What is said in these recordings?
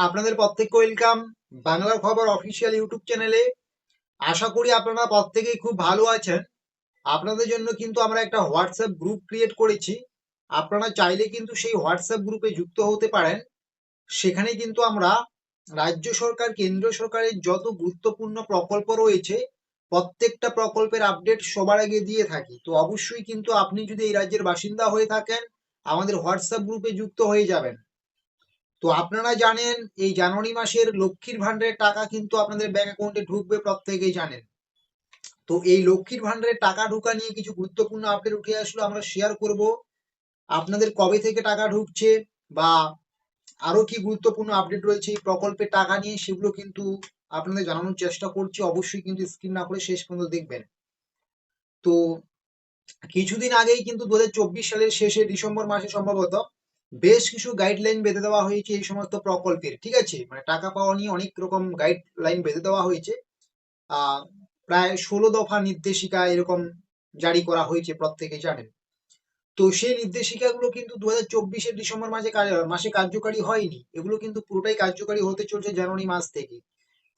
আপনাদের প্রত্যেককে ওয়েলকাম বাংলার খবর অফিসিয়াল ইউটিউব চ্যানেলে আশা করি আপনারা প্রত্যেকেই খুব ভালো আছেন। আপনাদের জন্য কিন্তু আমরা একটা হোয়াটসঅ্যাপ গ্রুপ ক্রিয়েট করেছি। আপনারা চাইলে কিন্তু সেই হোয়াটসঅ্যাপ গ্রুপে যুক্ত হতে পারেন। সেখানে কিন্তু আমরা রাজ্য সরকার, কেন্দ্র সরকারের যত গুরুত্বপূর্ণ প্রকল্প রয়েছে, প্রত্যেকটা প্রকল্পের আপডেট সবার আগে দিয়ে থাকি। তো অবশ্যই কিন্তু আপনি যদি এই রাজ্যের বাসিন্দা হয়ে থাকেন, আমাদের হোয়াটসঅ্যাপ গ্রুপে যুক্ত হয়ে যাবেন। তো আপনারা জানেন, এই জানুয়ারি মাসের লক্ষ্মীর ভান্ডারের টাকা কিন্তু আপনাদের ব্যাংক অ্যাকাউন্টে ঢুকবে প্রত্যেকেই জানেন। তো এই লক্ষ্মীর ভান্ডারের টাকা ঢোকা নিয়ে কিছু গুরুত্বপূর্ণ আপডেট উঠে আসলো, আমরা শেয়ার করব। আপনাদের কবে থেকে টাকা ঢুকছে বা আরও কি গুরুত্বপূর্ণ আপডেট রয়েছে এই প্রকল্পের টাকা নিয়ে, সেগুলো কিন্তু আপনাদের জানানোর চেষ্টা করছি। অবশ্যই কিন্তু স্ক্রিন না করে শেষ পর্যন্ত দেখবেন। তো কিছুদিন আগেই কিন্তু দু হাজার চব্বিশ সালের শেষে ডিসেম্বর মাসে সম্ভবত বেশ কিছু গাইডলাইন বেঁধে দেওয়া হয়েছে এই সমস্ত প্রকল্পের, ঠিক আছে? মানে টাকা পাওয়া নিয়ে অনেক রকম গাইডলাইন বেঁধে দেওয়া হয়েছে। প্রায় ষোলো দফা নির্দেশিকা এরকম জারি করা হয়েছে প্রত্যেকে জানেন। তো সেই নির্দেশিকাগুলো কিন্তু দু হাজার চব্বিশের ডিসেম্বর মাসে মাসে কার্যকারী হয়নি। এগুলো কিন্তু পুরোটাই কার্যকারী হতে চলছে জানুয়ারি মাস থেকে।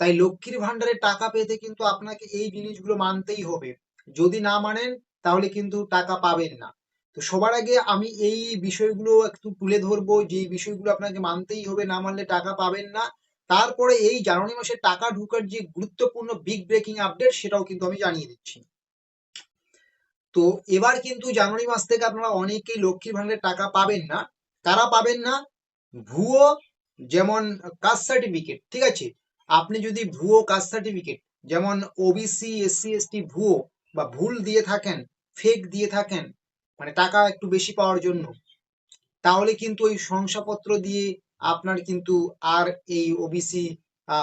তাই লক্ষ্মীর ভান্ডারের টাকা পেতে কিন্তু আপনাকে এই জিনিসগুলো মানতেই হবে। যদি না মানেন, তাহলে কিন্তু টাকা পাবেন না। তো সবার আগে আমি এই বিষয়গুলো একটু তুলে ধরবো, যে বিষয়গুলো আপনাকে মানতেই হবে, না মানলে টাকা পাবেন না। তারপরে এই জানুয়ারি মাসে টাকা ঢোকার যে গুরুত্বপূর্ণ বিগ ব্রেকিং আপডেট সেটাও কিন্তু আমি জানিয়ে দিচ্ছি। তো এবার কিন্তু জানুয়ারি মাস থেকে আপনারা অনেকেই লক্ষ্মীর ভান্ডারের টাকা পাবেন না। কারা পাবেন না? ভুয়ো যেমন কাস্ট সার্টিফিকেট ঠিক আছে? আপনি যদি ভুয়ো কাস্ট সার্টিফিকেট যেমন ওবিসি এসসি এসটি ভুয়ো বা ভুল দিয়ে থাকেন ফেক দিয়ে থাকেন মানে টাকা একটু বেশি পাওয়ার জন্য। তাহলে কিন্তু ওই শংসাপত্র দিয়ে আপনার কিন্তু আর এই ওবিসি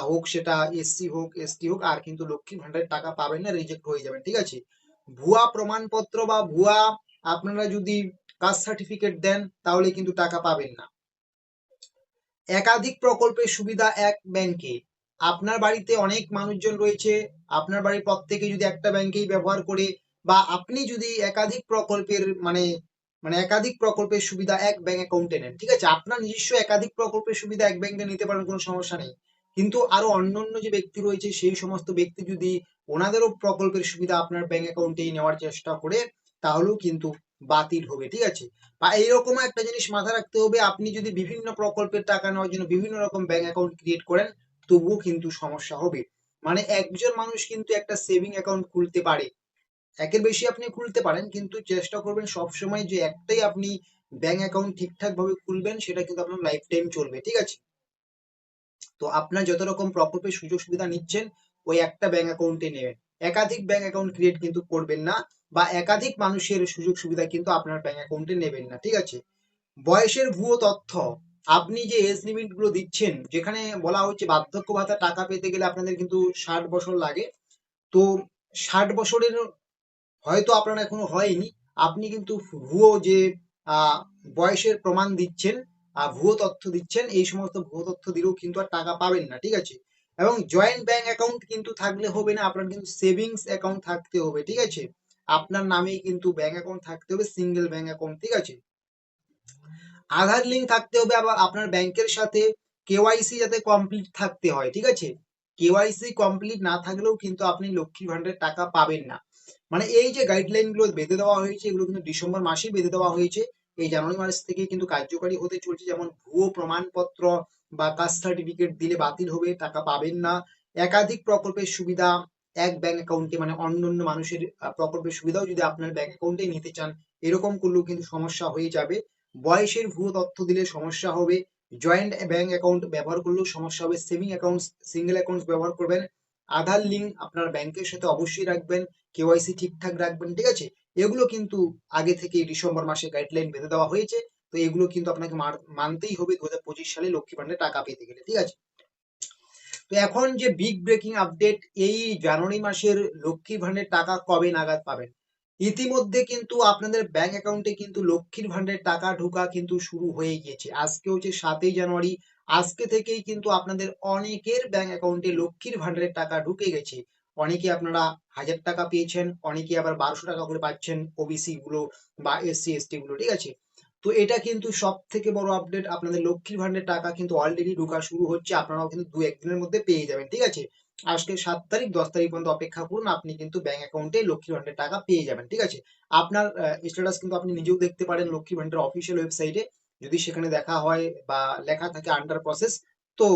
হোক সেটা এসসি হোক এসটি হোক, আর কিন্তু লক্ষ্মী ভান্ডারের টাকা পাবেন না রিজেক্ট হয়ে যাবেন, ঠিক আছে? ভুয়া প্রমাণপত্র বা ভুয়া আপনারা যদি কাস্ট সার্টিফিকেট দেন, তাহলে কিন্তু টাকা পাবেন না। একাধিক প্রকল্পের সুবিধা এক ব্যাংকে। আপনার বাড়িতে অনেক মানুষজন রয়েছে, আপনার বাড়ির প্রত্যেকে যদি একটা ব্যাংকেই ব্যবহার করে বা আপনি যদি একাধিক প্রকল্পের মানে মানে একাধিক প্রকল্পের সুবিধা এক ব্যাংক অ্যাকাউন্টে নেন, ঠিক আছে? আপনার নিজস্ব একাধিক প্রকল্পের সুবিধা এক ব্যাংকে নিতে পারেন, কোনো সমস্যা নেই। কিন্তু আরও অন্যান্য যে ব্যক্তি রয়েছে, সেই সমস্ত ব্যক্তি যদি ওনাদেরও প্রকল্পের সুবিধা আপনার ব্যাংক অ্যাকাউন্টেই নেওয়ার চেষ্টা করে, তাহলেও কিন্তু বাতিল হবে, ঠিক আছে? বা এইরকম একটা জিনিস মাথায় রাখতে হবে, আপনি যদি বিভিন্ন প্রকল্পের টাকা নেওয়ার জন্য বিভিন্ন রকম ব্যাংক অ্যাকাউন্ট ক্রিয়েট করেন, তবুও কিন্তু সমস্যা হবে। মানে একজন মানুষ কিন্তু একটা সেভিং অ্যাকাউন্ট খুলতে পারে একের বেশি আপনি খুলতে পারেন, কিন্তু চেষ্টা করবেন সবসময় যে একটাই আপনি ব্যাংক অ্যাকাউন্ট ঠিকঠাক ভাবে খুলবেন, সেটা কিন্তু আপনার লাইফ টাইম চলবে, ঠিক আছে? তো আপনার যত রকম প্রকল্পের সুযোগ সুবিধা নিচ্ছেন, ওই একটা ব্যাংক অ্যাকাউন্টে নেবেন। একাধিক ব্যাংক অ্যাকাউন্ট ক্রিয়েট কিন্তু করবেন না, বা একাধিক মানুষের সুযোগ সুবিধা কিন্তু আপনার ব্যাংক অ্যাকাউন্টে নেবেন না, ঠিক আছে? বয়সের ভুয়ো তথ্য, আপনি যে এজ লিমিটগুলো দিচ্ছেন, যেখানে বলা হচ্ছে বার্ধক্য ভাতা টাকা পেতে গেলে আপনাদের কিন্তু ষাট বছর লাগে, তো ষাট বছরের হয়তো আপনার এখনও হয়নি। আপনি কিন্তু ভুয়ো যে বয়সের প্রমাণ দিচ্ছেন ভুয়ো তথ্য দিচ্ছেন, এই সমস্ত ভুয়ো তথ্য দিলেও কিন্তু আর টাকা পাবেন না, ঠিক আছে? এবং জয়েন্ট ব্যাংক অ্যাকাউন্ট কিন্তু থাকলে হবে না, আপনার কিন্তু সেভিংস অ্যাকাউন্ট থাকতে হবে, ঠিক আছে? আপনার নামেই কিন্তু ব্যাংক অ্যাকাউন্ট থাকতে হবে সিঙ্গেল ব্যাংক অ্যাকাউন্ট ঠিক আছে? আধার লিঙ্ক থাকতে হবে আবার আপনার ব্যাংকের সাথে কেওয়াইসি যাতে কমপ্লিট থাকতে হয়, ঠিক আছে? কেওয়াইসি কমপ্লিট না থাকলেও কিন্তু আপনি লক্ষ্মী ভান্ডারের টাকা পাবেন না। মানে এই যে গাইডলাইনগুলো বেঁধে দেওয়া হয়েছে, এগুলো কিন্তু ডিসেম্বর মাসেই বেঁধে দেওয়া হয়েছে। এই জানুয়ারি মাস থেকে কিন্তু কার্যকারী হতে চলছে। যেমন ভুয়ো প্রমাণপত্র বা কাস্ট সার্টিফিকেট দিলে বাতিল হবে, টাকা পাবেন না। একাধিক প্রকল্পের সুবিধা, এক ব্যাংক অ্যাকাউন্টে মানে অন্য অন্য মানুষের প্রকল্পের সুবিধাও যদি আপনার ব্যাংক অ্যাকাউন্টে নিতে চান, এরকম করলেও কিন্তু সমস্যা হয়ে যাবে। বয়সের ভুয়ো তথ্য দিলে সমস্যা হবে। জয়েন্ট ব্যাংক অ্যাকাউন্ট ব্যবহার করলেও সমস্যা হবে। সেভিং অ্যাকাউন্ট সিঙ্গেল অ্যাকাউন্ট ব্যবহার করবেন। আধার লিঙ্ক আপনার ব্যাংকের সাথে অবশ্যই রাখবেন কেওয়াইসি ঠিকঠাক রাখবেন, ঠিক আছে? এগুলো কিন্তু আগে থেকে ডিসেম্বর মাসে গাইডলাইন বেঁধে দেওয়া হয়েছে, তো এগুলো কিন্তু আপনাকে মানতেই হবে দু হাজার পঁচিশ সালে লক্ষ্মী ভান্ডারে টাকা পেতে গেলে, ঠিক আছে? তো এখন যে বিগ ব্রেকিং আপডেট এই জানুয়ারি মাসের লক্ষ্মী ভান্ডারের টাকা কবে নাগাদ পাবেন? ইতিমধ্যে কিন্তু আপনাদের ব্যাংক অ্যাকাউন্টে কিন্তু লক্ষ্মীর ভান্ডের টাকা ঢোকা কিন্তু শুরু হয়ে গিয়েছে। আজকে হচ্ছে সাতই জানুয়ারি আজকে থেকেই কিন্তু আপনাদের অনেকের ব্যাংক অ্যাকাউন্টে লক্ষ্মীর ভান্ডারের টাকা ঢুকে গেছে। অনেকে আপনারা হাজার টাকা পেয়েছেন, অনেকে আবার বারোশো টাকা করে পাচ্ছেন ওবিসি গুলো বা এসসি এসটি গুলো, ঠিক আছে? তো এটা কিন্তু সব থেকে বড় আপডেট আপনাদের লক্ষ্মীর ভান্ডারের টাকা কিন্তু অলরেডি ঢোকা শুরু হচ্ছে। আপনারাও কিন্তু দু একদিনের মধ্যে পেয়ে যাবেন, ঠিক আছে? আজকে সাত তারিখ, দশ তারিখ পর্যন্ত অপেক্ষা করুন, আপনি কিন্তু ব্যাংক অ্যাকাউন্টে লক্ষ্মীর ভান্ডারের টাকা পেয়ে যাবেন, ঠিক আছে? আপনার স্ট্যাটাস কিন্তু আপনি নিজেও দেখতে পারেন লক্ষ্মী ভান্ডার অফিসিয়াল ওয়েবসাইটে যদি সেখানে দেখা হয় বা লেখা থাকে আন্ডার প্রসেস তো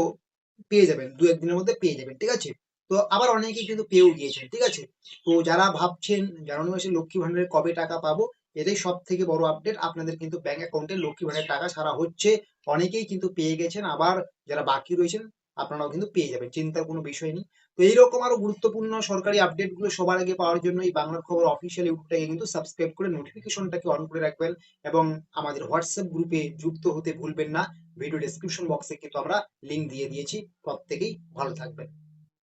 পেয়ে যাবেন, দু একদিনের মধ্যে পেয়ে যাবেন, ঠিক আছে? তো আবার অনেকেই কিন্তু পেয়েও গিয়েছেন, ঠিক আছে? তো যারা ভাবছেন জানুয়ারি মাসে লক্ষ্মী ভান্ডারে কবে টাকা পাবো, এটাই সব থেকে বড় আপডেট আপনাদের কিন্তু ব্যাংক অ্যাকাউন্টে লক্ষ্মী ভান্ডারের টাকা সারা হচ্ছে। অনেকেই কিন্তু পেয়ে গেছেন। আবার যারা বাকি রয়েছেন আপনারাও কিন্তু পেয়ে যাবেন, চিন্তার কোনো বিষয় নেই। তো এইরকম আরও গুরুত্বপূর্ণ সরকারি আপডেটগুলো সবার আগে পাওয়ার জন্য এই বাংলার খবর অফিসিয়াল ইউটিউবটাকে কিন্তু সাবস্ক্রাইব করে নোটিফিকেশনটাকে অন করে রাখবেন এবং আমাদের হোয়াটসঅ্যাপ গ্রুপে যুক্ত হতে ভুলবেন না। ভিডিও ডেসক্রিপশন বক্সে কিন্তু আমরা লিঙ্ক দিয়ে দিয়েছি। প্রত্যেকেই ভালো থাকবেন।